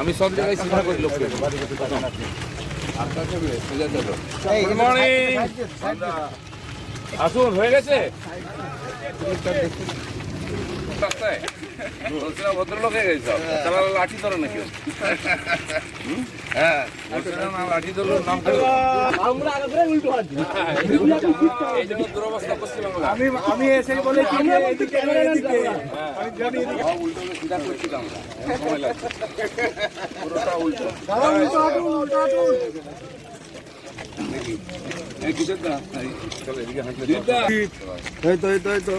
আমি সব জায়গায় চিন্তা করি লোককে আসুন হয়ে গেছে? রাস্তায় বলছিলাম ভদ্রলোক হয়ে গেছে তারা লাঠি ধরে নাকি হ্যাঁ লাঠি ধরলো নাম দুরবস্থা পশ্চিমবাংলা আমি আমি এসে বলে উল্টো সিধা করছিলাম। পুরোটা উল্টো। এই তো এই তো এই তো এই না। জয় শ্রীরাম।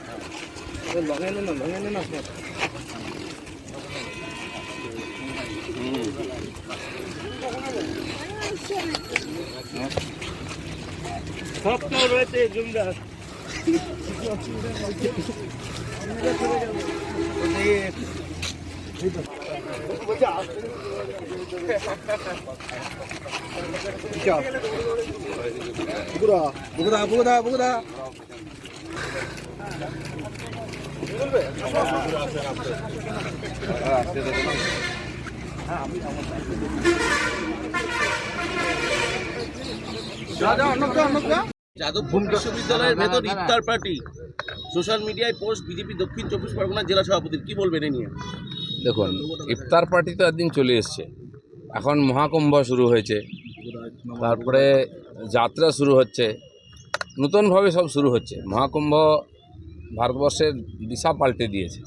সবটাও রয়েছে জমিদার বুকুদা বুকুদা বুকুদা বুকুদা যাদবপুর বিশ্ববিদ্যালয়ের ভেতর ইফতার পার্টি। সোশ্যাল মিডিয়ায় পোস্ট বিজেপি দক্ষিণ চব্বিশ পরগনা জেলা সভাপতির কি বলবেন এ নিয়ে? দেখুন ইফতার পার্টি তো একদিন চলে এসছে। এখন মহাকুম্ভ শুরু হয়েছে। তারপরে যাত্রা শুরু হচ্ছে। নতুনভাবে সব শুরু হচ্ছে। মহাকুম্ভ ভারতবর্ষের দিশা পাল্টে দিয়েছে।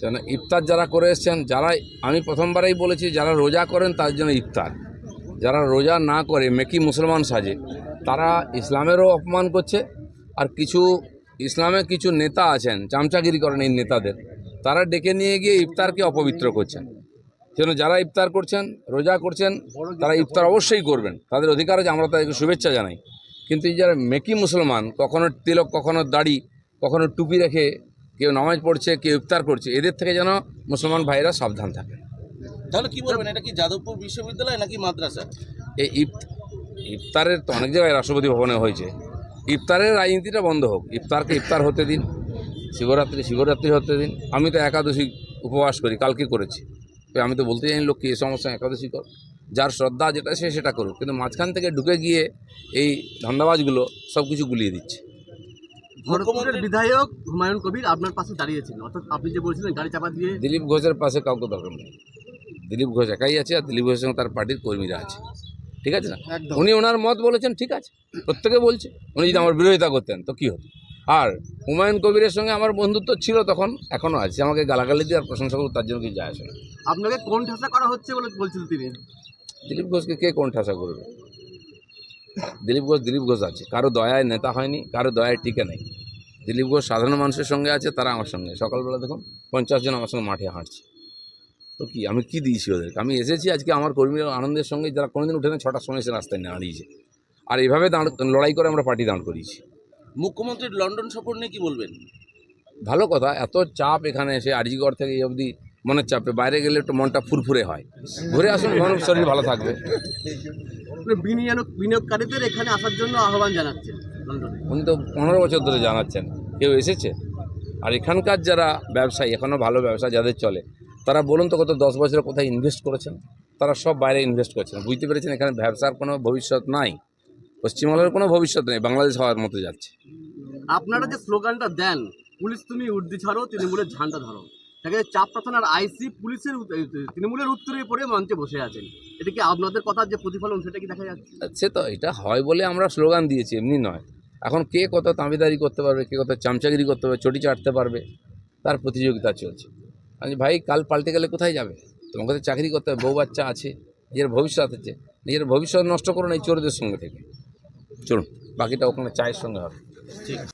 কেন ইফতার যারা করে এসছেন, যারা আমি প্রথমবারেই বলেছি, যারা রোজা করেন তার জন্য ইফতার। যারা রোজা না করে, মেকি মুসলমান সাজে, তারা ইসলামেরও অপমান করছে। আর কিছু ইসলামে কিছু নেতা আছেন, চামচাগিরি করেন এই নেতাদের, তারা ডেকে নিয়ে গিয়ে ইফতারকে অপবিত্র করছেন। সেজন্য যারা ইফতার করছেন, রোজা করছেন, তারা ইফতার অবশ্যই করবেন। তাদের অধিকার আছে, আমরা তাদেরকে শুভেচ্ছা জানাই। কিন্তু এই যারা মেকি মুসলমান, কখনো তিলক, কখনো দাড়ি কখনো টুপি রেখে কেউ নামাজ পড়ছে কেউ ইফতার করছে এদের থেকে যেন মুসলমান ভাইরা সাবধান থাকে। তাহলে কি বলবেন এটা কি যাদবপুর বিশ্ববিদ্যালয় নাকি মাদ্রাসা? এই ইফ- ইফতারের তো অনেক জায়গায় রাষ্ট্রপতি ভবনে হয়েছে। ইফতারের রাজনীতিটা বন্ধ হোক ইফতারকে ইফতার হতে দিন শিবরাত্রি শিবরাত্রি হতে দিন। আমি তো একাদশী উপবাস করি কালকে করেছি। তো আমি তো বলতে জানি লোককে এ সমস্যা একাদশী কর। যার শ্রদ্ধা যেটা সে সেটা করুক। কিন্তু মাঝখান থেকে ঢুকে গিয়ে এই ধান্দাবাজগুলো সব কিছু গুলিয়ে দিচ্ছে। বিধায়ক হুমায়ুন কবির আপনার পাশে দাঁড়িয়েছেন। অর্থাৎ আপনি যে বলছিলেন গাড়ি চাপা দিয়ে দিলীপ ঘোষের পাশে কাউকে দরকার নেই। দিলীপ ঘোষ একাই আছে আর দিলীপ ঘোষের সঙ্গে তার পার্টির কর্মীরা আছে। ঠিক আছে না? উনি ওনার মত বলেছেন ঠিক আছে। প্রত্যেকে বলছে। উনি যদি আমার বিরোধিতা করতেন তো কী হতো? আর হুমায়ুন কবিরের সঙ্গে আমার বন্ধুত্ব ছিল তখন এখনও আছে। আমাকে গালাগালি দিয়ে আর প্রশংসা করুক তার জন্য কিছু যায় আসে না। আপনাকে কোন ঠাসা করা হচ্ছে বলে বলছিলেন তিনি? দিলীপ ঘোষকে কে কোন ঠাসা করবে? দিলীপ ঘোষ দিলীপ ঘোষ আছে। কারও দয়ায় নেতা হয়নি কারও দয়ায় টিকে নেই। দিলীপ ঘোষ সাধারণ মানুষের সঙ্গে আছে তারা আমার সঙ্গে। সকালবেলা দেখুন পঞ্চাশ জন আমার সঙ্গে মাঠে হাঁটছে। তো কি আমি কি দিয়েছি ওদেরকে? আমি এসেছি আজকে আমার কর্মীরা আনন্দের সঙ্গে যারা কোনোদিন উঠে না ছটার সময় এসে রাস্তায় দাঁড়িয়েছে। আর এভাবে দাঁড় লড়াই করে আমরা পার্টি দাঁড় করিয়েছি। মুখ্যমন্ত্রীর লন্ডন সফর নিয়ে কি বলবেন? ভালো কথা এত চাপ এখানে এসে আরজিগড় থেকে এই অবধি মনের চাপে। বাইরে গেলে একটু মনটা ফুরফুরে হয়। ঘুরে আসুন মন শরীর ভালো থাকবে। আপনি বিনিয়োগকারীদের এখানে আসার জন্য আহ্বান জানাচ্ছেন উনি তো পনেরো বছর ধরে জানাচ্ছেন। কেউ এসেছে? আর এখানকার যারা ব্যবসায়ী এখনও ভালো ব্যবসা যাদের চলে তারা বলুন তো কত দশ বছরে কোথায় ইনভেস্ট করেছেন? তারা সব বাইরে ইনভেস্ট করছেন। বুঝতে পেরেছেন এখানে ব্যবসার কোনো ভবিষ্যৎ নাই। পশ্চিমবঙ্গের কোনো ভবিষ্যৎ নেই। বাংলাদেশ হওয়ার মতো যাচ্ছে। আপনারা যে স্লোগানটা দেন পুলিশ তুমি উর্দি ছাড়ো তৃণমূলের ঝান্ডা ধরো। তাকে চাপটা থানার আইসি পুলিশের তৃণমূলের উত্তরে পড়ে মঞ্চে বসে আছেন। এটা কি আপনাদের কথার যে প্রতিফলন সেটা কি দেখা যাচ্ছে? সে তো এটা হয় বলে আমরা স্লোগান দিয়েছি এমনি নয়। এখন কে কত তাঁবিদারি করতে পারবে কে কত চামচাগিরি করতে পারবে চটি চাটতে পারবে তার প্রতিযোগিতা চলছে। আমি ভাই কাল পাল্টে গেলে কোথায় যাবে? তোমাকে তো চাকরি করতে হবে বউ বাচ্চা আছে নিজের ভবিষ্যৎ আছে নিজের ভবিষ্যৎ নষ্ট করুন এই চোরদের সঙ্গে থেকে। চলুন বাকিটা ওখানে চায়ের সঙ্গে হবে।